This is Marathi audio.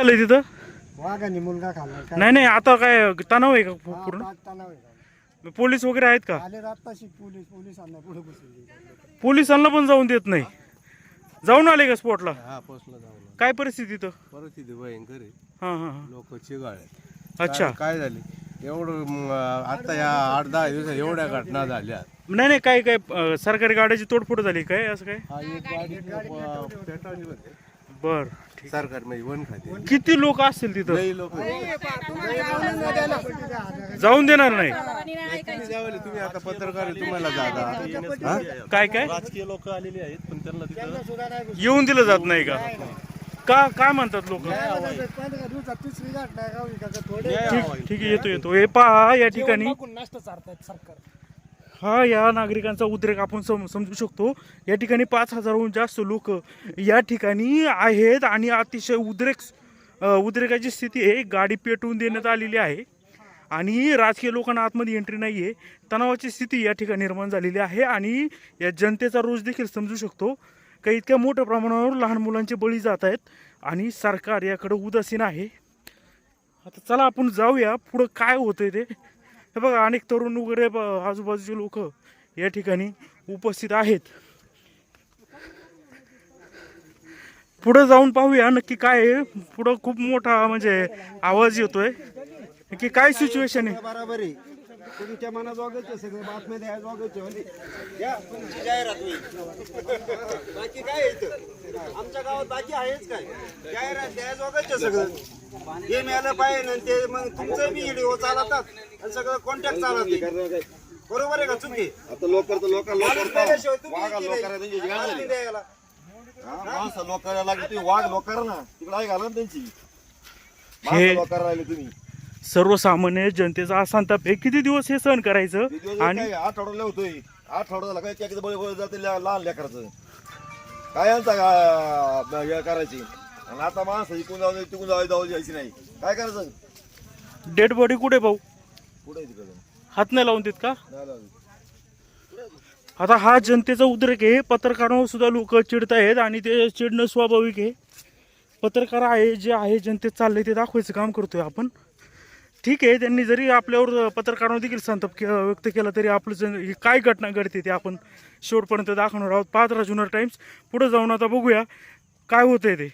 झालंय तिथं? वाघाने मुलगा खाल्ला. काय? नाही नाही आता काय तणाव आहे का हा, पूर्ण? तणाव आहे. का? पोलीस वगैरे आहेत का? आले आत्ताशी पोलीस पोलिसांना पुढे बसवली पोलिसांना पण जाऊन देत नाही. जाऊन आले का स्पॉटला? हा पोचला जाऊन काय परिस्थिती इथं? परिस्थिती भयंकर आहे. हां हां हां. लोक चिगाळे अच्छा. काय- काय झाले? एवढं म, आता या आठ दहा दिवसात एवढ्या घटना झाल्या. नाही नाही काय काय अं, सरकारी गाड्याची तोडफोड झाली काय? असं काय? हा एक गाडी प- पेटवली होती. बर. सरकार म्हणजे वन खाते किती लोक असतील तिथं लई लोक जाऊन देणार नाही तुम्ही आता पत्रकार आहे, तुम्हाला जागा हा? काय काय राजकीय लोक आलेली आहेत पण त्यांना तिथं येऊन दिलं जात नाही का का काय म्हणतात लोक पंधरा दिवसात तिसरी घटना आहे गावी का थोडे ठीक ठीक आहे येतो येतो हे पहा या ठिकाणी नष्ट चालतात सरकार हा या नागरिकांचा उद्रेक आपण सम समजू शकतो. या ठिकाणी पाच हजारहून जास्त लोक या ठिकाणी आहेत आणि अतिशय उद्रेक उद्रेकाची स्थिती आहे. गाडी पेटवून देण्यात आलेली आहे आणि राजकीय लोकांना आतमध्ये एंट्री नाही आहे तणावाची स्थिती या ठिकाणी निर्माण झालेली आहे आणि या जनतेचा रोष देखील समजू शकतो. का इतक्या मोठ्या प्रमाणावर लहान मुलांचे बळी जात आहेत आणि सरकार याकडे उदासीन आहे. आता चला आपण जाऊया. पुढं काय होतंय ते? हे बघा अनेक तरुण वगैरे आजूबाजूचे लोक या ठिकाणी उपस्थित आहेत. पुढं जाऊन पाहूया नक्की काय आहे. पुढं खूप मोठा म्हणजे आवाज येतोय. की काय सिच्युएशन आहे? बरोबर. आहे तुमच्या मनात वागायचे सगळे बातम्या द्यायला वागायचे म्हणजे या, तुमची जाहिरात होईल बाकी काय येतं आमच्या गावात बाकी आहेच काय? जाहिरात द्यायला वागायचे सगळं. हे मिळालं पाहिजे ना ते मग तुमचं बी व्हिडिओ चालतात आणि सगळं कॉन्टॅक्ट चालत बरोबर आहे का चुकी? आता लोकर तर लोक माणूस लोकर. माणसं लोकर लागली तुम्ही वाघ लोकर ना तिकडे आहे घाला ना त्यांची. माणसं लोकर राहिले तुम्ही. सर्वसामान्य जनतेचा असांताप आहे. किती दिवस हे सहन करायचं? आणि आठवड्याला होतोय. आठवडा झाला काय? त्याचं बळी बळी जाते ल्या- लहान लेकराचं. काय यांचा गा- हे करायची? आणि आता माणसं इकून जाऊ दे, तिकून जाऊ जाऊ द्यायची नाही. काय करायचं? डेड बॉडी कुठे भाऊ? पुढे तिकडे? हात नाही लावून देत का? नाही लावली. आता हा जनतेचा उद्रेक आहे. पत्रकारांवर सुद्धा लोक चिडत आहेत आणि ते चिडणं स्वाभाविक आहे. पत्रकार आहे जे आहे जनतेत चाललंय ते दाखवायचं काम करतोय आपण. ठीक आहे त्यांनी जरी आपल्यावर पत्रकारांवर देखील संताप के- व्यक्त केला तरी आपलं काय घटना घडते ते आपण शेवटपर्यंत दाखवणार आहोत. पाहत राहा जुनर टाइम्स. पुढे जाऊन आता बघूया काय होतंय ते.